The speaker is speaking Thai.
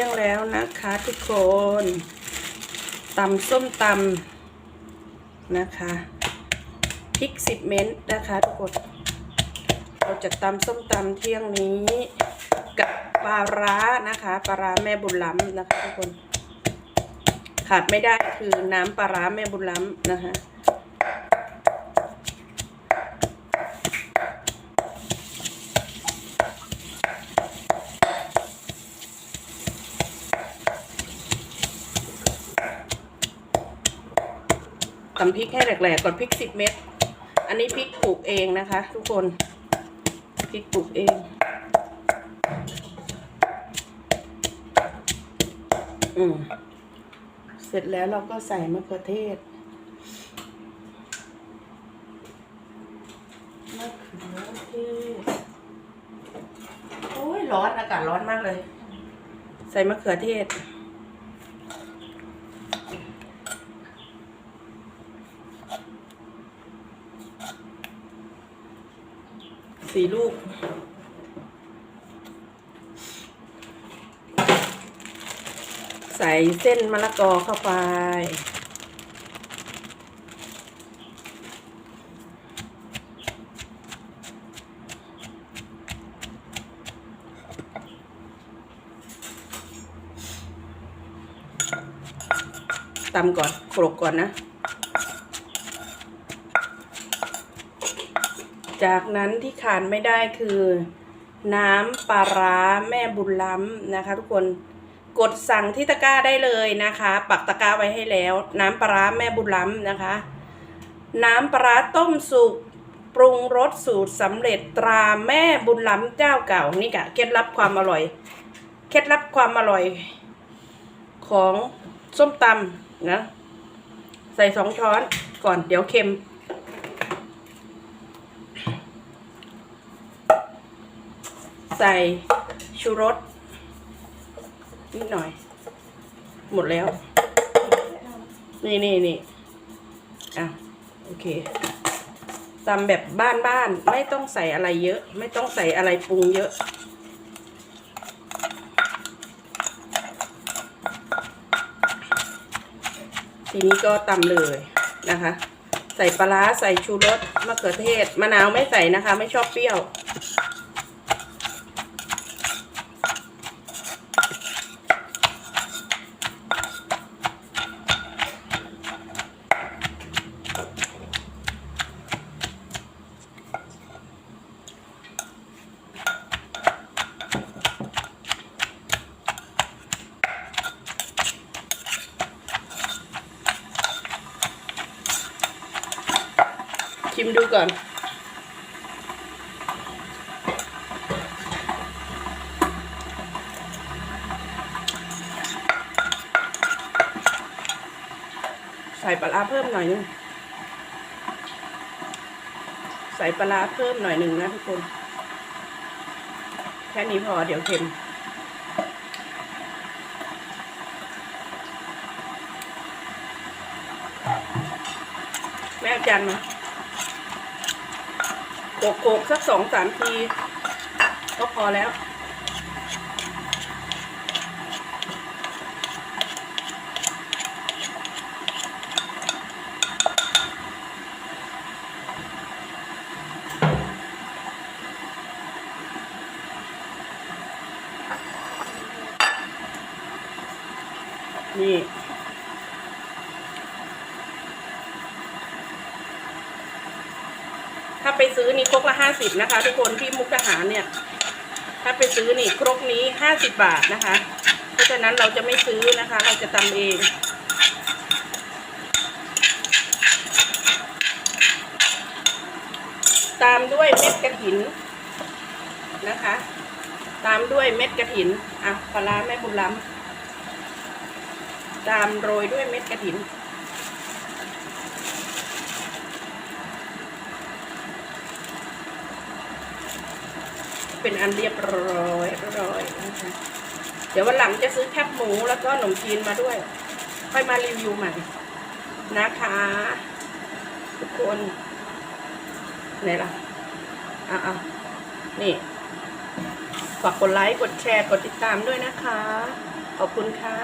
ที่ยงแล้วนะคะทุกคนตำส้มตำนะคะพริกสิบเม็ดนะคะทุกคนเราจะตำส้มตำเที่ยงนี้ กับปลาร้านะคะปลาร้าแม่บุญล้ำนะคะทุกคน ขาดไม่ได้คือน้ำปลาร้าแม่บุญล้ำนะคะ ตำพริกให้แหลกๆก่อนพริกสิบเม็ด อันนี้พริกปลูกเองนะคะ ทุกคน พริกปลูกเอง อืมเสร็จแล้วเราก็ใส่มะเขือเทศ มะเขือเทศ โอ้ยร้อนอากาศร้อนมากเลย ใส่มะเขือเทศ สี่ลูก ใส่เส้นมะละกอเข้าไปตำก่อนโขลกก่อนนะ จากนั้นที่ขาดไม่ได้คือ น้ำปลาร้าแม่บุญล้ำนะคะ ทุกคนกดสั่งที่ตะกร้าได้เลยนะคะ ปักตะกร้าไว้ให้แล้ว น้ำปลาร้าแม่บุญล้ำนะคะ น้ำปลาร้าต้มสุกปรุงรสสูตรสำเร็จตราแม่บุญล้ำเจ้าเก่านี่กะเคล็ดลับความอร่อย เคล็ดลับความอร่อย ของส้มตำนะ ใส่สองช้อนก่อนเดี๋ยวเค็ม ใส่ชูรสนิดหน่อย หมดแล้ว นี่นี่นี่อะโอเคตำแบบบ้านๆไม่ต้องใส่อะไรเยอะ ไม่ต้องใส่อะไรปรุงเยอะทีนี้ก็ตำเลยนะคะ ใส่ปลาร้าใส่ชูรสมะเขือเทศมะนาวไม่ใส่นะคะ ไม่ชอบเปรี้ยว ชิมดูก่อน ใส่ปลาเพิ่มหน่อยนึง ใส่ปลาเพิ่มหน่อยหนึ่งนะทุกคน แค่นี้พอเดี๋ยวเค็มแม่จานมา โขกโขกสักสองสามทีก็พอแล้ว นี่าไปซื้อนี่ครกละห้าสิบนะคะ ทุกคนที่มุกดาหารเนี่ย ถ้าไปซื้อนี่ครกนี้ห้าสิบบาทนะคะ เพราะฉะนั้นเราจะไม่ซื้อนะคะ เราจะตำเองตามด้วยเม็ดกระถินนะคะ ตามด้วยเม็ดกระถินอะปลาร้าแม่บุญล้ำตามโรยด้วยเม็ดกระถิน เป็นอันเรียบร้อยร้อยนะคะเดี๋ยววันหลังจะซื้อแคบหมูแล้วก็ขนมจีนมาด้วย ค่อยมารีวิวใหม่นะคะ ทุกคนไหนล่ะอะอะนี่ฝากกดไลค์ กดแชร์ กดติดตามด้วยนะคะ ขอบคุณค่ะ